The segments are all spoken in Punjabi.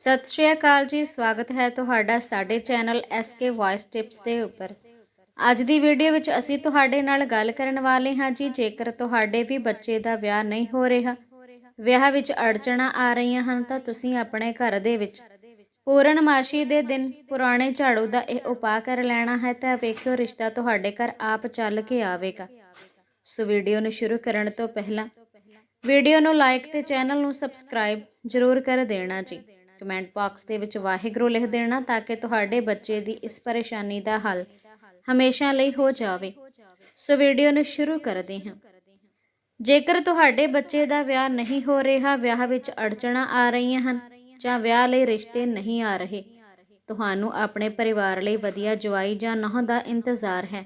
ਸਤਿ ਸ਼੍ਰੀ ਅਕਾਲ ਜੀ, ਸਵਾਗਤ ਹੈ ਤੁਹਾਡਾ ਸਾਡੇ ਚੈਨਲ SK ਵੌਇਸ ਟਿਪਸ ਦੇ ਉੱਪਰ। ਅੱਜ ਦੀ ਵੀਡੀਓ ਵਿੱਚ ਅਸੀਂ ਤੁਹਾਡੇ ਨਾਲ ਗੱਲ ਕਰਨ ਵਾਲੇ ਹਾਂ ਜੀ, ਜੇਕਰ ਤੁਹਾਡੇ ਵੀ ਬੱਚੇ ਦਾ ਵਿਆਹ ਨਹੀਂ ਹੋ ਰਿਹਾ, ਵਿਆਹ ਵਿੱਚ ਅੜਚਣਾ ਆ ਰਹੀਆਂ ਹਨ ਤਾਂ ਤੁਸੀਂ ਆਪਣੇ ਘਰ ਦੇ ਵਿੱਚ ਪੂਰਨਮਾਸ਼ੀ ਦੇ ਦਿਨ ਪੁਰਾਣੇ ਝਾੜੂ ਦਾ ਇਹ ਉਪਾਅ ਕਰ ਲੈਣਾ ਹੈ ਤਾਂ ਵੇਖਿਓ ਰਿਸ਼ਤਾ ਤੁਹਾਡੇ ਘਰ ਆਪ ਚੱਲ ਕੇ ਆਵੇਗਾ। ਸੋ ਵੀਡੀਓ ਨੂੰ ਸ਼ੁਰੂ ਕਰਨ ਤੋਂ ਪਹਿਲਾਂ ਵੀਡੀਓ ਨੂੰ ਲਾਈਕ ਤੇ ਚੈਨਲ ਨੂੰ ਸਬਸਕ੍ਰਾਈਬ ਜ਼ਰੂਰ ਕਰ ਦੇਣਾ ਜੀ। ਕਮੈਂਟ ਬਾਕਸ ਦੇ ਵਿੱਚ ਵਾਹਿਗੁਰੂ ਲਿਖ ਦੇਣਾ ਤਾਂ ਕਿ ਤੁਹਾਡੇ ਬੱਚੇ ਦੀ ਇਸ ਪਰੇਸ਼ਾਨੀ ਦਾ ਹੱਲ ਹਮੇਸ਼ਾ ਲਈ ਹੋ ਜਾਵੇ। ਸੋ ਵੀਡੀਓ ਨੂੰ ਸ਼ੁਰੂ ਕਰਦੇ ਹਾਂ। ਜੇਕਰ ਤੁਹਾਡੇ ਬੱਚੇ ਦਾ ਵਿਆਹ ਨਹੀਂ ਹੋ ਰਿਹਾ, ਵਿਆਹ ਵਿੱਚ ਅੜਚਣਾ ਆ ਰਹੀਆਂ ਹਨ ਜਾਂ ਵਿਆਹ ਲਈ ਰਿਸ਼ਤੇ ਨਹੀਂ ਆ ਰਹੇ, ਤੁਹਾਨੂੰ ਆਪਣੇ ਪਰਿਵਾਰ ਲਈ ਵਧੀਆ ਜਵਾਈ ਜਾਂ ਨਹੁੰ ਦਾ ਇੰਤਜ਼ਾਰ ਹੈ।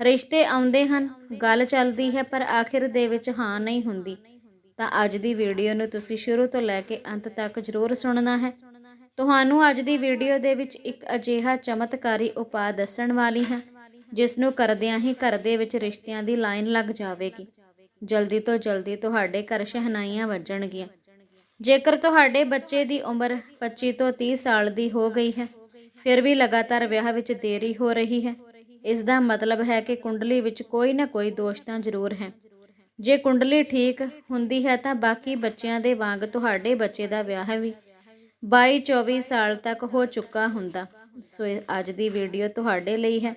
ਰਿਸ਼ਤੇ ਆਉਂਦੇ ਹਨ, ਗੱਲ ਚੱਲਦੀ ਹੈ, ਪਰ ਆਖਿਰ ਦੇ ਵਿੱਚ ਹਾਂ ਨਹੀਂ ਹੁੰਦੀ। ਤਾਂ ਅੱਜ ਦੀ ਵੀਡੀਓ ਨੂੰ ਤੁਸੀਂ ਸ਼ੁਰੂ ਤੋਂ ਲੈ ਕੇ ਅੰਤ ਤੱਕ ਜ਼ਰੂਰ ਸੁਣਨਾ ਹੈ। ਤੁਹਾਨੂੰ ਅੱਜ ਦੀ ਵੀਡੀਓ ਦੇ ਵਿੱਚ ਇੱਕ ਅਜਿਹਾ ਚਮਤਕਾਰੀ ਉਪਾਅ ਦੱਸਣ ਵਾਲੀ ਹਾਂ, ਜਿਸ ਨੂੰ ਕਰਦਿਆਂ ਹੀ ਘਰ ਦੇ ਵਿੱਚ ਰਿਸ਼ਤਿਆਂ ਦੀ ਲਾਈਨ ਲੱਗ ਜਾਵੇਗੀ। ਜਲਦੀ ਤੋਂ ਜਲਦੀ ਤੁਹਾਡੇ ਘਰ ਸ਼ਹਿਨਾਈਆਂ ਵੱਜਣਗੀਆਂ। ਜੇਕਰ ਤੁਹਾਡੇ ਬੱਚੇ ਦੀ ਉਮਰ 25 ਤੋਂ 30 ਸਾਲ ਦੀ ਹੋ ਗਈ ਹੈ, ਫਿਰ ਵੀ ਲਗਾਤਾਰ ਵਿਆਹ ਵਿੱਚ ਦੇਰੀ ਹੋ ਰਹੀ ਹੈ। ਇਸ ਦਾ ਮਤਲਬ ਹੈ ਕਿ ਕੁੰਡਲੀ ਵਿੱਚ ਕੋਈ ਨਾ ਕੋਈ ਦੋਸ਼ ਤਾਂ ਜ਼ਰੂਰ ਹੈ। ਜੇ ਕੁੰਡਲੀ ਠੀਕ ਹੁੰਦੀ ਹੈ ਤਾਂ ਬਾਕੀ ਬੱਚਿਆਂ ਦੇ ਵਾਂਗ ਤੁਹਾਡੇ ਬੱਚੇ ਦਾ ਵਿਆਹ ਵੀ 22 24 ਸਾਲ ਤੱਕ ਹੋ ਚੁੱਕਾ ਹੁੰਦਾ। ਸੋ ਅੱਜ ਦੀ ਵੀਡੀਓ ਤੁਹਾਡੇ ਲਈ ਹੈ।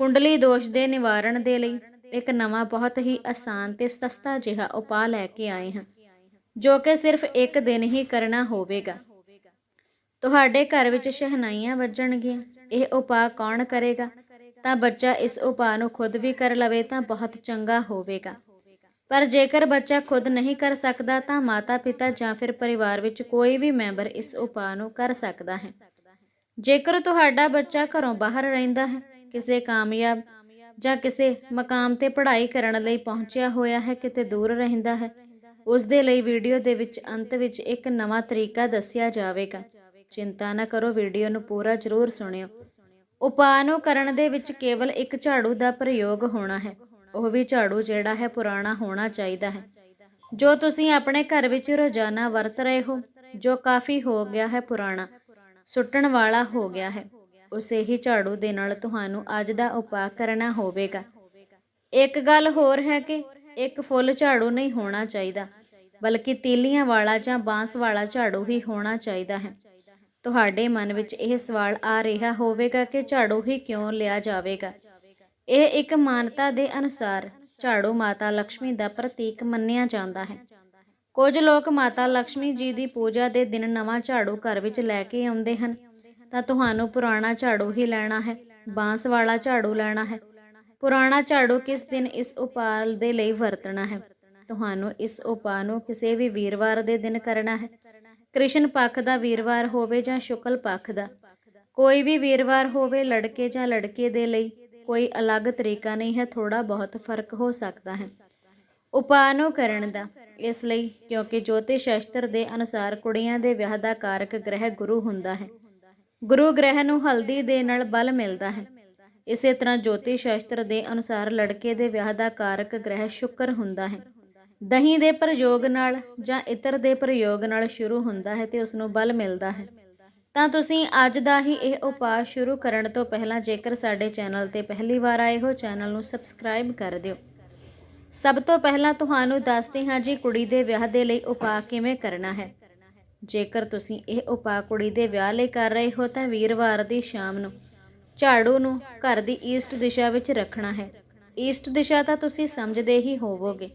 ਕੁੰਡਲੀ ਦੋਸ਼ ਦੇ ਨਿਵਾਰਣ ਦੇ ਲਈ ਇੱਕ ਨਵਾਂ ਬਹੁਤ ਹੀ ਆਸਾਨ ਤੇ ਸਸਤਾ ਜਿਹਾ ਉਪਾਅ ਲੈ ਕੇ ਆਏ ਹਾਂ, ਜੋ ਕਿ ਸਿਰਫ ਇੱਕ ਦਿਨ ਹੀ ਕਰਨਾ ਹੋਵੇਗਾ। ਤੁਹਾਡੇ ਘਰ ਵਿੱਚ ਸ਼ਹਿਨਾਈਆਂ ਵੱਜਣਗੀਆਂ, ਇਹ ਉਪਾਅ ਕੌਣ ਕਰੇਗਾ? ਤਾਂ ਬੱਚਾ ਇਸ ਉਪਾਅ ਨੂੰ ਖੁਦ ਵੀ ਕਰ ਲਵੇ ਤਾਂ ਬਹੁਤ ਚੰਗਾ ਹੋਵੇਗਾ। ਪਰ ਜੇਕਰ ਬੱਚਾ ਖੁਦ ਨਹੀਂ ਕਰ ਸਕਦਾ ਤਾਂ ਮਾਤਾ-ਪਿਤਾ ਜਾਂ ਫਿਰ ਪਰਿਵਾਰ ਵਿੱਚ ਕੋਈ ਵੀ ਮੈਂਬਰ ਇਸ ਉਪਾਅ ਨੂੰ ਕਰ ਸਕਦਾ ਹੈ। ਜੇਕਰ ਤੁਹਾਡਾ ਬੱਚਾ ਘਰੋਂ ਬਾਹਰ ਰਹਿੰਦਾ ਹੈ, ਕਿਸੇ ਕਾਮਯਾਬ ਜਾਂ ਕਿਸੇ ਮਕਾਮ ਤੇ ਪੜ੍ਹਾਈ ਕਰਨ ਲਈ ਪਹੁੰਚਿਆ ਹੋਇਆ ਹੈ, ਕਿਤੇ ਦੂਰ ਰਹਿੰਦਾ ਹੈ, ਉਸ ਦੇ ਲਈ ਵੀਡੀਓ ਦੇ ਵਿੱਚ ਅੰਤ ਵਿੱਚ ਇੱਕ ਨਵਾਂ ਤਰੀਕਾ ਦੱਸਿਆ ਜਾਵੇਗਾ। ਚਿੰਤਾ ਨਾ ਕਰੋ, ਵੀਡੀਓ ਨੂੰ ਪੂਰਾ ਜ਼ਰੂਰ ਸੁਣਿਓ। ਉਪਾਅ ਨੂੰ ਕਰਨ ਦੇ ਵਿੱਚ ਕੇਵਲ ਇੱਕ ਝਾੜੂ ਦਾ ਪ੍ਰਯੋਗ ਹੋਣਾ ਹੈ। ਉਹ ਵੀ ਝਾੜੂ ਜਿਹੜਾ ਹੈ ਪੁਰਾਣਾ ਹੋਣਾ ਚਾਹੀਦਾ ਹੈ। ਜੋ ਤੁਸੀਂ ਆਪਣੇ ਘਰ ਵਿੱਚ ਰੋਜ਼ਾਨਾ ਵਰਤ ਰਹੇ ਹੋ, ਜੋ ਕਾਫੀ ਹੋ ਗਿਆ ਹੈ ਪੁਰਾਣਾ, ਸੁੱਟਣ ਵਾਲਾ ਹੋ ਗਿਆ ਹੈ, ਉਸੇ ਹੀ ਝਾੜੂ ਦੇ ਨਾਲ ਤੁਹਾਨੂੰ ਅੱਜ ਦਾ ਉਪਾਅ ਕਰਨਾ ਹੋਵੇਗਾ। ਇੱਕ ਗੱਲ ਹੋਰ ਹੈ ਕਿ ਇੱਕ ਫੁੱਲ ਝਾੜੂ ਨਹੀਂ ਹੋਣਾ ਚਾਹੀਦਾ, ਬਲਕਿ ਤੀਲੀਆਂ ਵਾਲਾ ਜਾਂ ਬਾਂਸ ਵਾਲਾ ਝਾੜੂ ਹੀ ਹੋਣਾ ਚਾਹੀਦਾ ਹੈ। ਤੁਹਾਡੇ ਮਨ ਵਿੱਚ ਇਹ ਸਵਾਲ ਆ ਰਿਹਾ ਹੋਵੇਗਾ ਕਿ ਝਾੜੂ ਹੀ ਕਿਉਂ ਲਿਆ ਜਾਵੇਗਾ? ਇਹ ਇੱਕ ਮਾਨਤਾ ਦੇ ਅਨੁਸਾਰ ਝਾੜੂ ਮਾਤਾ ਲਕਸ਼ਮੀ ਦਾ ਪ੍ਰਤੀਕ ਮੰਨਿਆ ਜਾਂਦਾ ਹੈ। ਕੁਝ ਲੋਕ ਮਾਤਾ ਲਕਸ਼ਮੀ ਜੀ ਦੀ ਪੂਜਾ ਦੇ ਦਿਨ ਨਵਾਂ ਝਾੜੂ ਘਰ ਵਿੱਚ ਲੈ ਕੇ ਆਉਂਦੇ ਹਨ। ਤਾਂ ਤੁਹਾਨੂੰ ਪੁਰਾਣਾ ਝਾੜੂ ਹੀ ਲੈਣਾ ਹੈ, ਬਾਂਸ ਵਾਲਾ ਝਾੜੂ ਲੈਣਾ ਹੈ। ਪੁਰਾਣਾ ਝਾੜੂ ਕਿਸ ਦਿਨ ਇਸ ਉਪਾਅ ਦੇ ਲਈ ਵਰਤਣਾ ਹੈ? ਤੁਹਾਨੂੰ ਇਸ ਉਪਾਅ ਨੂੰ ਕਿਸੇ ਵੀ ਵੀਰਵਾਰ ਦੇ ਦਿਨ ਕਰਨਾ ਹੈ। ਕ੍ਰਿਸ਼ਨ ਪੱਖ ਦਾ ਵੀਰਵਾਰ ਹੋਵੇ ਜਾਂ ਸ਼ੁਕਲ ਪੱਖ ਦਾ, ਕੋਈ ਵੀ ਵੀਰਵਾਰ ਹੋਵੇ ਲੜਕੇ ਜਾਂ ਲੜਕੇ ਦੇ ਲਈ ਕੋਈ ਅਲੱਗ ਤਰੀਕਾ ਨਹੀਂ ਹੈ ਥੋੜਾ ਬਹੁਤ ਫ਼ਰਕ ਹੋ ਸਕਦਾ ਹੈ। ਉਪਾਅ ਨੂੰ ਕਰਨ ਦਾ, ਇਸ ਲਈ ਕਿਉਂਕਿ ਜੋਤਿਸ਼ ਸ਼ਾਸਤਰ ਦੇ ਅਨੁਸਾਰ ਕੁੜੀਆਂ ਦੇ ਵਿਆਹ ਦਾ ਕਾਰਕ ਗ੍ਰਹਿ ਗੁਰੂ ਹੁੰਦਾ ਹੈ। ਗੁਰੂ ਗ੍ਰਹਿ ਨੂੰ ਹਲਦੀ ਦੇ ਨਾਲ ਬਲ ਮਿਲਦਾ ਹੈ। ਇਸੇ ਤਰ੍ਹਾਂ ਜੋਤਿਸ਼ ਸ਼ਾਸਤਰ ਦੇ ਅਨੁਸਾਰ ਲੜਕੇ ਦੇ ਵਿਆਹ ਦਾ ਕਾਰਕ ਗ੍ਰਹਿ ਸ਼ੁਕਰ ਹੁੰਦਾ ਹੈ। ਦਹੀਂ ਦੇ ਪ੍ਰਯੋਗ ਨਾਲ ਜਾਂ ਇਤਰ ਦੇ ਪ੍ਰਯੋਗ ਨਾਲ ਸ਼ੁਰੂ ਹੁੰਦਾ ਹੈ ਤੇ ਉਸ ਨੂੰ ਬਲ ਮਿਲਦਾ ਹੈ। ਤਾਂ ਤੁਸੀਂ ਅੱਜ ਦਾ ਹੀ ਇਹ ਉਪਾਅ ਸ਼ੁਰੂ ਕਰਨ ਤੋਂ ਪਹਿਲਾਂ ਜੇਕਰ ਸਾਡੇ ਚੈਨਲ ਤੇ ਪਹਿਲੀ ਵਾਰ ਆਏ ਹੋ, ਚੈਨਲ ਨੂੰ ਸਬਸਕ੍ਰਾਈਬ ਕਰ ਦਿਓ। ਸਭ ਤੋਂ ਪਹਿਲਾਂ ਤੁਹਾਨੂੰ ਦੱਸਦੇ ਹਾਂ ਜੀ ਕੁੜੀ ਦੇ ਵਿਆਹ ਦੇ ਲਈ ਉਪਾਅ ਕਿਵੇਂ ਕਰਨਾ ਹੈ। ਜੇਕਰ ਤੁਸੀਂ ਇਹ ਉਪਾਅ ਕੁੜੀ ਦੇ ਵਿਆਹ ਲਈ ਕਰ ਰਹੇ ਹੋ, ਤਾਂ ਵੀਰਵਾਰ ਦੀ ਸ਼ਾਮ ਨੂੰ ਝਾੜੂ ਨੂੰ ਘਰ ਦੀ ਈਸਟ ਦਿਸ਼ਾ ਵਿੱਚ ਰੱਖਣਾ ਹੈ। ਈਸਟ ਦਿਸ਼ਾ ਤਾਂ ਤੁਸੀਂ ਸਮਝਦੇ ਹੀ ਹੋਵੋਗੇ।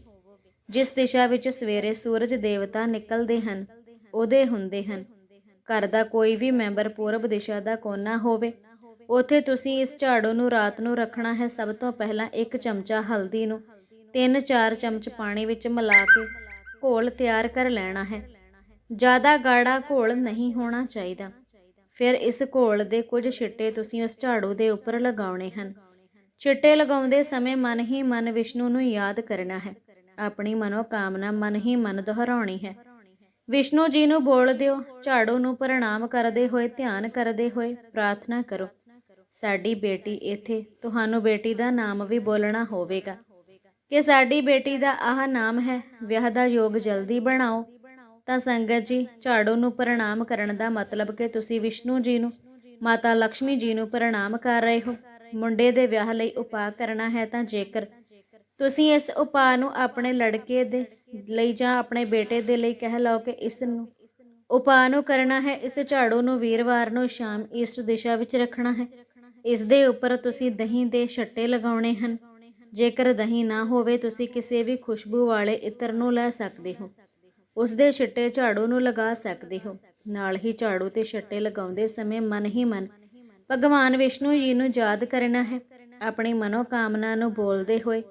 ਜਿਸ ਦਿਸ਼ਾ ਵਿੱਚ ਸਵੇਰੇ ਸੂਰਜ ਦੇਵਤਾ ਨਿਕਲਦੇ ਹਨ, ਉਹਦੇ ਹੁੰਦੇ ਹਨ। ਘਰ ਦਾ ਕੋਈ ਵੀ ਮੈਂਬਰ ਪੂਰਬ ਦਿਸ਼ਾ ਦਾ ਕੋਨਾ ਹੋਵੇ, ਉਥੇ ਤੁਸੀਂ ਇਸ ਝਾੜੂ ਨੂੰ ਰਾਤ ਨੂੰ ਰੱਖਣਾ ਹੈ ਸਭ ਤੋਂ ਪਹਿਲਾਂ ਇੱਕ ਚਮਚਾ ਹਲਦੀ ਨੂੰ 3-4 ਚਮਚ ਪਾਣੀ ਵਿੱਚ ਮਿਲਾ ਕੇ ਘੋਲ ਤਿਆਰ ਕਰ ਲੈਣਾ ਹੈ। ਜ਼ਿਆਦਾ ਗਾੜਾ ਘੋਲ ਨਹੀਂ ਹੋਣਾ ਚਾਹੀਦਾ। ਫਿਰ ਇਸ ਘੋਲ ਦੇ ਕੁਝ ਛਿੱਟੇ ਤੁਸੀਂ ਉਸ ਝਾੜੂ ਦੇ ਉੱਪਰ ਲਗਾਉਣੇ ਹਨ। ਛਿੱਟੇ ਲਗਾਉਂਦੇ ਸਮੇਂ ਮਨ ਹੀ ਮਨ ਵਿਸ਼ਨੂੰ ਨੂੰ ਯਾਦ ਕਰਨਾ ਹੈ। ਆਪਣੀ ਮਨੋ ਕਾਮਨਾ ਮਨ ਹੀ ਮਨ ਦੁਹਰਾਉਣੀ ਹੈ। ਵਿਸ਼ਨੂੰ ਜੀ ਨੂੰ ਬੋਲ ਦਿਓ, ਝਾੜੂ ਨੂੰ ਪ੍ਰਣਾਮ ਕਰਦੇ ਹੋਏ, ਧਿਆਨ ਕਰਦੇ ਹੋਏ ਪ੍ਰਾਰਥਨਾ ਕਰੋ। ਸਾਡੀ ਬੇਟੀ ਇੱਥੇ, ਤੁਹਾਨੂੰ ਬੇਟੀ ਦਾ ਨਾਮ ਵੀ ਬੋਲਣਾ ਹੋਵੇਗਾ। ਕਿ ਸਾਡੀ ਬੇਟੀ ਦਾ ਆਹ ਨਾਮ ਹੈ, ਵਿਆਹ ਦਾ ਯੋਗ ਜਲਦੀ ਬਣਾਓ। ਤਾਂ ਸੰਗਤ ਜੀ, ਝਾੜੂ ਨੂੰ ਪ੍ਰਣਾਮ ਕਰਨ ਦਾ ਮਤਲਬ ਕਿ ਤੁਸੀਂ ਵਿਸ਼ਨੂੰ ਜੀ ਨੂੰ, ਮਾਤਾ ਲక్ష్ਮੀ ਜੀ ਨੂੰ ਪ੍ਰਣਾਮ ਕਰ ਰਹੇ ਹੋ। ਮੁੰਡੇ ਦੇ ਵਿਆਹ ਲਈ ਉਪਾਅ ਕਰਨਾ ਹੈ ਤਾਂ ਜੇਕਰ ਤੁਸੀਂ ਇਸ ਉਪਾਅ ਨੂੰ ਆਪਣੇ ਲੜਕੇ ਦੇ ਲਈ ਜਾਂ ਆਪਣੇ ਬੇਟੇ ਦੇ ਲਈ ਕਹਿ ਲਓ ਕਿ ਇਸ ਨੂੰ। ਉਪਾਅ ਨੂੰ ਕਰਨਾ ਹੈ, ਇਸ ਝਾੜੂ ਨੂੰ ਵੀਰਵਾਰ ਨੂੰ ਸ਼ਾਮ ਈਸਟ ਦਿਸ਼ਾ ਵਿੱਚ ਰੱਖਣਾ ਹੈ। ਇਸ ਦੇ ਉੱਪਰ ਤੁਸੀਂ ਦਹੀਂ ਦੇ ਛੱਟੇ ਲਗਾਉਣੇ ਹਨ। ਜੇਕਰ ਦਹੀਂ ਨਾ ਹੋਵੇ, ਤੁਸੀਂ ਕਿਸੇ ਵੀ ਖੁਸ਼ਬੂ ਵਾਲੇ ਇਤਰ ਨੂੰ ਲੈ ਸਕਦੇ ਹੋ। ਉਸ ਦੇ ਛਿੱਟੇ ਝਾੜੂ ਨੂੰ ਲਗਾ ਸਕਦੇ ਹੋ। ਨਾਲ ਹੀ ਝਾੜੂ ਤੇ ਛੱਟੇ ਲਗਾਉਂਦੇ ਸਮੇਂ ਮਨ ਹੀ ਮਨ, ਭਗਵਾਨ ਵਿਸ਼ਨੂੰ ਜੀ ਨੂੰ ਯਾਦ ਕਰਨਾ ਹੈ। ਆਪਣੀ ਮਨੋ ਕਾਮਨਾ ਨੂੰ ਬੋਲਦੇ ਹੋਏ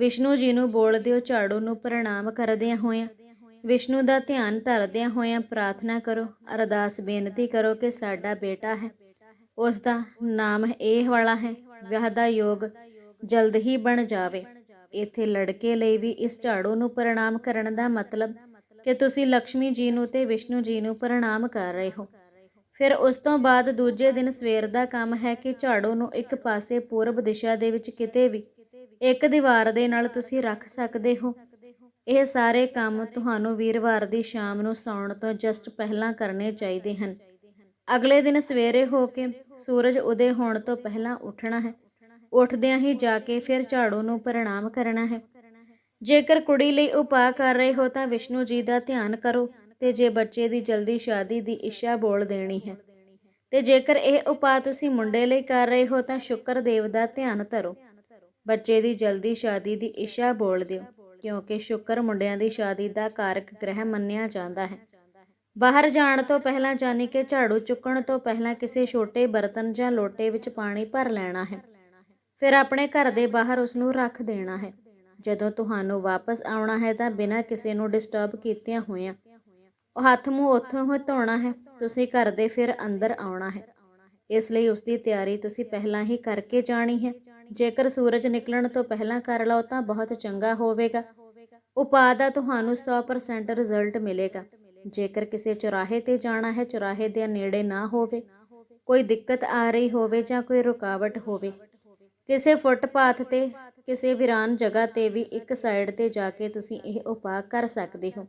ਵਿਸ਼ਨੂੰ ਜੀ ਨੂੰ ਬੋਲਦੇ ਹੋ ਝਾੜੂ ਨੂੰ ਪ੍ਰਣਾਮ ਕਰਦਿਆਂ ਹੋਇਆਂ। ਵਿਸ਼ਨੂੰ ਦਾ ਧਿਆਨ ਧਰਦਿਆਂ ਹੋਇਆਂ ਪ੍ਰਾਰਥਨਾ ਕਰੋ, ਅਰਦਾਸ ਬੇਨਤੀ ਕਰੋ ਕਿ ਸਾਡਾ ਬੇਟਾ ਹੈ। ਉਸ ਦਾ ਨਾਮ ਇਹ ਵਾਲਾ ਹੈ, ਵਿਆਹ ਦਾ ਯੋਗ ਜਲਦ ਹੀ ਬਣ ਜਾਵੇ। ਇੱਥੇ ਲੜਕੇ ਲਈ ਵੀ ਇਸ ਝਾੜੂ ਨੂੰ ਪ੍ਰਣਾਮ ਕਰਨ ਦਾ ਮਤਲਬ ਕਿ ਤੁਸੀਂ ਲక్ష్ਮੀ ਜੀ ਨੂੰ ਤੇ ਵਿਸ਼ਨੂੰ ਜੀ ਨੂੰ ਪ੍ਰਣਾਮ ਕਰ ਰਹੇ ਹੋ। ਫਿਰ ਉਸ ਤੋਂ ਬਾਅਦ ਦੂਜੇ ਦਿਨ ਸਵੇਰ ਦਾ ਕੰਮ ਹੈ ਕਿ ਝਾੜੂ ਨੂੰ ਇੱਕ ਪਾਸੇ ਪੂਰਬ ਦਿਸ਼ਾ ਦੇ ਵਿੱਚ ਕਿਤੇ ਵੀ ਇੱਕ ਦੀਵਾਰ ਦੇ ਨਾਲ ਤੁਸੀਂ ਰੱਖ ਸਕਦੇ ਹੋ। ਇਹ ਸਾਰੇ ਕੰਮ ਤੁਹਾਨੂੰ ਵੀਰਵਾਰ ਦੀ ਸ਼ਾਮ ਨੂੰ ਸੌਣ ਤੋਂ ਜਸਟ ਪਹਿਲਾਂ ਕਰਨੇ ਚਾਹੀਦੇ ਹਨ। ਅਗਲੇ ਦਿਨ ਸਵੇਰੇ ਹੋ ਕੇ ਸੂਰਜ ਉਦੇ ਹੋਣ ਤੋਂ ਪਹਿਲਾਂ ਉੱਠਣਾ ਹੈ। ਉੱਠਦਿਆਂ ਹੀ ਜਾ ਕੇ ਫਿਰ ਝਾੜੂ ਨੂੰ ਪ੍ਰਣਾਮ ਕਰਨਾ ਹੈ। ਜੇਕਰ ਕੁੜੀ ਲਈ ਉਪਾਅ ਕਰ ਰਹੇ ਹੋ ਤਾਂ ਵਿਸ਼ਨੂੰ ਜੀ ਦਾ ਧਿਆਨ ਕਰੋ ਤੇ ਜੇ ਬੱਚੇ ਦੀ ਜਲਦੀ ਸ਼ਾਦੀ ਦੀ ਇੱਛਾ ਬੋਲ ਦੇਣੀ ਹੈ। ਤੇ ਜੇਕਰ ਇਹ ਉਪਾਅ ਤੁਸੀਂ ਮੁੰਡੇ ਲਈ ਕਰ ਰਹੇ ਹੋ ਤਾਂ ਸ਼ੁਕਰ ਦੇਵ ਦਾ ਧਿਆਨ ਧਰੋ। ਬੱਚੇ ਦੀ ਜਲਦੀ ਸ਼ਾਦੀ ਦੀ ਇੱਛਾ ਬੋਲ ਦਿਓ, ਕਿਉਂਕਿ ਸ਼ੁਕਰ ਮੁੰਡਿਆਂ ਦੀ ਸ਼ਾਦੀ ਦਾ ਕਾਰਕ ਗ੍ਰਹਿ ਮੰਨਿਆ ਜਾਂਦਾ ਹੈ। ਬਾਹਰ ਜਾਣ ਤੋਂ ਪਹਿਲਾਂ ਜਾਨੀ ਕਿ ਝਾੜੂ ਚੁੱਕਣ ਤੋਂ ਪਹਿਲਾਂ ਕਿਸੇ ਛੋਟੇ ਬਰਤਨ ਜਾਂ ਲੋਟੇ ਵਿੱਚ ਪਾਣੀ ਭਰ ਲੈਣਾ ਹੈ। ਫਿਰ ਆਪਣੇ ਘਰ ਦੇ ਬਾਹਰ ਉਸ ਨੂੰ ਰੱਖ ਦੇਣਾ ਹੈ। ਜਦੋਂ ਤੁਹਾਨੂੰ ਵਾਪਸ ਆਉਣਾ ਹੈ ਤਾਂ ਬਿਨਾਂ ਕਿਸੇ ਨੂੰ ਡਿਸਟਰਬ ਕੀਤਿਆਂ ਹੋਇਆਂ, ਉਹ ਹੱਥ ਮੂੰਹ ਉੱਥੋਂ ਹੀ ਧੋਣਾ ਹੈ। ਤੁਸੀਂ ਘਰ ਦੇ ਫਿਰ ਅੰਦਰ ਆਉਣਾ ਹੈ। ਇਸ ਲਈ ਉਸ ਦੀ ਤਿਆਰੀ ਤੁਸੀਂ ਪਹਿਲਾਂ ਹੀ ਕਰਕੇ ਜਾਣੀ ਹੈ। ਜੇਕਰ ਸੂਰਜ ਨਿਕਲਣ ਤੋਂ ਪਹਿਲਾਂ ਕਰ ਲਓ ਤਾਂ ਬਹੁਤ ਚੰਗਾ ਹੋਵੇਗਾ। ਉਪਾਅ ਦਾ ਤੁਹਾਨੂੰ 100% ਰਿਜ਼ਲਟ ਮਿਲੇਗਾ। ਜੇਕਰ ਕਿਸੇ ਚੁਰਾਹੇ ਤੇ ਜਾਣਾ ਹੈ, ਚੁਰਾਹੇ ਦੇ ਨੇੜੇ ਨਾ ਹੋਵੇ, ਕੋਈ ਦਿੱਕਤ ਆ ਰਹੀ ਹੋਵੇ ਜਾਂ ਕੋਈ ਰੁਕਾਵਟ ਹੋਵੇ, ਕਿਸੇ ਫੁੱਟਪਾਥ ਤੇ, ਕਿਸੇ ਵਿਰਾਨ ਜਗ੍ਹਾ ਤੇ ਵੀ ਇੱਕ ਸਾਈਡ ਤੇ ਜਾ ਕੇ ਤੁਸੀਂ ਇਹ ਉਪਾਅ ਕਰ ਸਕਦੇ ਹੋ।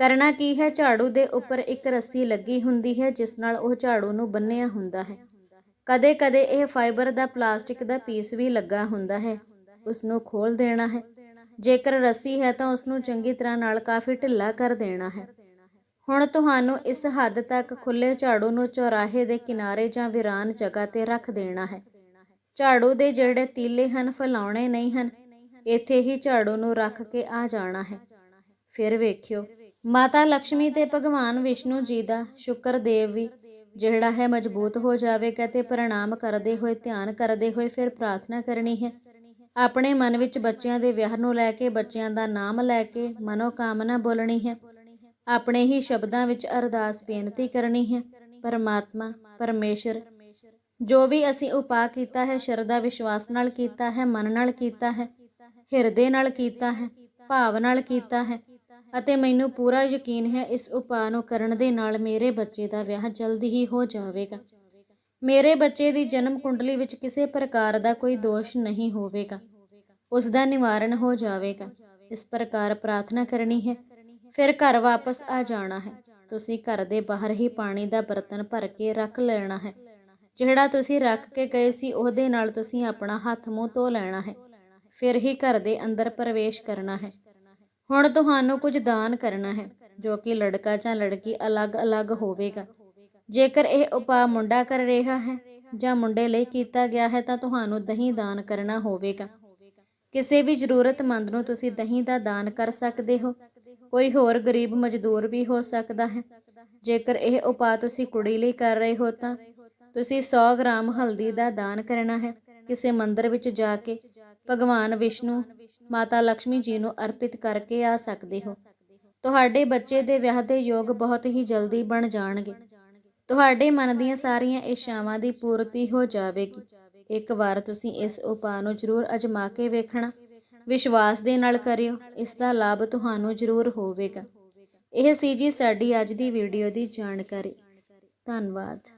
ਕਰਨਾ ਕੀ ਹੈ? ਝਾੜੂ ਦੇ ਉੱਪਰ ਇੱਕ ਰੱਸੀ ਲੱਗੀ ਹੁੰਦੀ ਹੈ, ਜਿਸ ਨਾਲ ਉਹ ਝਾੜੂ ਨੂੰ ਬੰਨਿਆ ਹੁੰਦਾ ਹੈ। ਕਦੇ-ਕਦੇ ਇਹ ਫਾਈਬਰ ਦਾ ਪਲਾਸਟਿਕ ਦਾ ਪੀਸ ਵੀ ਲੱਗਾ ਹੁੰਦਾ ਹੈ। ਉਸ ਨੂੰ ਖੋਲ ਦੇਣਾ ਹੈ। ਜੇਕਰ ਰੱਸੀ ਹੈ ਤਾਂ ਉਸ ਨੂੰ ਚੰਗੀ ਤਰ੍ਹਾਂ ਨਾਲ ਕਾਫੀ ਢਿੱਲਾ ਕਰ ਦੇਣਾ ਹੈ। ਹੁਣ ਤੁਹਾਨੂੰ ਇਸ ਹੱਦ ਤੱਕ ਖੁੱਲੇ ਝਾੜੂ ਨੂੰ ਚੌਰਾਹੇ ਦੇ ਕਿਨਾਰੇ ਜਾਂ ਵਿਰਾਨ ਜਗ੍ਹਾ ਤੇ ਰੱਖ ਦੇਣਾ ਹੈ। ਝਾੜੂ ਦੇ ਜਿਹੜੇ ਤੀਲੇ ਹਨ, ਫਲਾਉਣੇ ਨਹੀਂ ਹਨ, ਇੱਥੇ ਹੀ ਝਾੜੂ ਨੂੰ ਰੱਖ ਕੇ ਆ ਜਾਣਾ ਹੈ। ਫਿਰ ਵੇਖਿਓ, ਮਾਤਾ ਲక్ష్ਮੀ ਤੇ ਭਗਵਾਨ ਵਿਸ਼ਨੂੰ ਜੀ ਦਾ ਸ਼ੁਕਰ ਦੇਵ ਵੀ ਜਿਹੜਾ ਹੈ ਮਜ਼ਬੂਤ ਹੋ ਜਾਵੇਗਾ ਤੇ ਪ੍ਰਣਾਮ ਕਰਦੇ ਹੋਏ, ਧਿਆਨ ਕਰਦੇ ਹੋਏ ਫਿਰ ਪ੍ਰਾਰਥਨਾ ਕਰਨੀ ਹੈ। ਆਪਣੇ ਮਨ ਵਿੱਚ ਬੱਚਿਆਂ ਦੇ ਵਿਆਹ ਨੂੰ ਲੈ ਕੇ, ਬੱਚਿਆਂ ਦਾ ਨਾਮ ਲੈ ਕੇ ਮਨੋ ਕਾਮਨਾ ਬੋਲਣੀ ਹੈ। ਆਪਣੇ ਹੀ ਸ਼ਬਦਾਂ ਵਿੱਚ ਅਰਦਾਸ ਬੇਨਤੀ ਕਰਨੀ ਹੈ। ਪਰਮਾਤਮਾ, ਪਰਮੇਸ਼ਰ, ਜੋ ਵੀ ਅਸੀਂ ਉਪਾਅ ਕੀਤਾ ਹੈ, ਸ਼ਰਧਾ, ਵਿਸ਼ਵਾਸ ਨਾਲ ਕੀਤਾ ਹੈ, ਮਨ ਨਾਲ ਕੀਤਾ ਹੈ, ਹਿਰਦੇ ਨਾਲ ਕੀਤਾ ਹੈ, ਭਾਵ ਨਾਲ ਕੀਤਾ ਹੈ ਅਤੇ ਮੈਨੂੰ ਪੂਰਾ ਯਕੀਨ ਹੈ ਇਸ ਉਪਾਅ ਨੂੰ ਕਰਨ ਦੇ ਨਾਲ ਮੇਰੇ ਬੱਚੇ ਦਾ ਵਿਆਹ ਜਲਦੀ ਹੀ ਹੋ ਜਾਵੇਗਾ। ਮੇਰੇ ਬੱਚੇ ਦੀ ਜਨਮ ਕੁੰਡਲੀ ਵਿੱਚ ਕਿਸੇ ਪ੍ਰਕਾਰ ਦਾ ਕੋਈ ਦੋਸ਼ ਨਹੀਂ ਹੋਵੇਗਾ। ਉਸ ਦਾ ਨਿਵਾਰਨ ਹੋ ਜਾਵੇਗਾ। ਇਸ ਪ੍ਰਕਾਰ ਪ੍ਰਾਰਥਨਾ ਕਰਨੀ ਹੈ, ਫਿਰ ਘਰ ਵਾਪਸ ਆ ਜਾਣਾ ਹੈ। ਤੁਸੀਂ ਘਰ ਦੇ ਬਾਹਰ ਹੀ ਪਾਣੀ ਦਾ ਬਰਤਨ ਭਰ ਕੇ ਰੱਖ ਲੈਣਾ ਹੈ। ਜਿਹੜਾ ਤੁਸੀਂ ਰੱਖ ਕੇ ਗਏ ਸੀ, ਉਹਦੇ ਨਾਲ ਤੁਸੀਂ ਆਪਣਾ ਹੱਥ ਮੂੰਹ ਧੋ ਲੈਣਾ ਹੈ। ਫਿਰ ਹੀ ਘਰ ਦੇ ਅੰਦਰ ਪ੍ਰਵੇਸ਼ ਕਰਨਾ ਹੈ। ਹੁਣ ਤੁਹਾਨੂੰ ਕੁਝ ਦਾਨ ਕਰਨਾ ਹੈ, ਜੋ ਕਿ ਲੜਕਾ ਜਾਂ ਲੜਕੀ ਅਲੱਗ-ਅਲੱਗ ਹੋਵੇਗਾ। ਜੇਕਰ ਇਹ ਉਪਾਅ ਮੁੰਡਾ ਕਰ ਰਿਹਾ ਹੈ ਜਾਂ ਮੁੰਡੇ ਲਈ ਕੀਤਾ ਗਿਆ ਹੈ, ਤਾਂ ਤੁਹਾਨੂੰ ਦਹੀਂ ਦਾਨ ਕਰਨਾ ਹੋਵੇਗਾ। ਕਿਸੇ ਵੀ ਜ਼ਰੂਰਤਮੰਦ ਨੂੰ ਤੁਸੀਂ ਦਹੀਂ ਦਾ ਦਾਨ ਕਰ ਸਕਦੇ ਹੋ। ਕੋਈ ਹੋਰ ਗਰੀਬ ਮਜ਼ਦੂਰ ਵੀ ਹੋ ਸਕਦਾ ਹੈ। ਜੇਕਰ ਇਹ ਉਪਾਅ ਤੁਸੀਂ ਕੁੜੀ ਲਈ ਕਰ ਰਹੇ ਹੋ, ਤਾਂ ਤੁਸੀਂ 100 ਗ੍ਰਾਮ ਹਲਦੀ ਦਾ ਦਾਨ ਕਰਨਾ ਹੈ। ਕਿਸੇ ਮੰਦਿਰ ਵਿੱਚ ਜਾ ਕੇ ਭਗਵਾਨ ਵਿਸ਼ਨੂੰ ਮਾਤਾ ਲక్ష్ਮੀ ਜੀ ਨੂੰ ਅਰਪਿਤ ਕਰਕੇ ਆ ਸਕਦੇ ਹੋ। ਤੁਹਾਡੇ ਬੱਚੇ ਦੇ ਵਿਆਹ ਦੇ ਯੋਗ ਬਹੁਤ ਹੀ ਜਲਦੀ ਬਣ ਜਾਣਗੇ। ਤੁਹਾਡੇ ਮਨ ਦੀਆਂ ਸਾਰੀਆਂ ਇੱਛਾਵਾਂ ਦੀ ਪੂਰਤੀ ਹੋ ਜਾਵੇਗੀ। ਇੱਕ ਵਾਰ ਤੁਸੀਂ ਇਸ ਉਪਾਅ ਨੂੰ ਜ਼ਰੂਰ ਅਜਮਾ ਕੇ ਵੇਖਣਾ। ਵਿਸ਼ਵਾਸ ਦੇ ਨਾਲ ਕਰਿਓ, ਇਸ ਦਾ ਲਾਭ ਤੁਹਾਨੂੰ ਜ਼ਰੂਰ ਹੋਵੇਗਾ। ਇਹ ਸੀ ਜੀ ਸਾਡੀ ਅੱਜ ਦੀ ਵੀਡੀਓ ਦੀ ਜਾਣਕਾਰੀ। ਧੰਨਵਾਦ।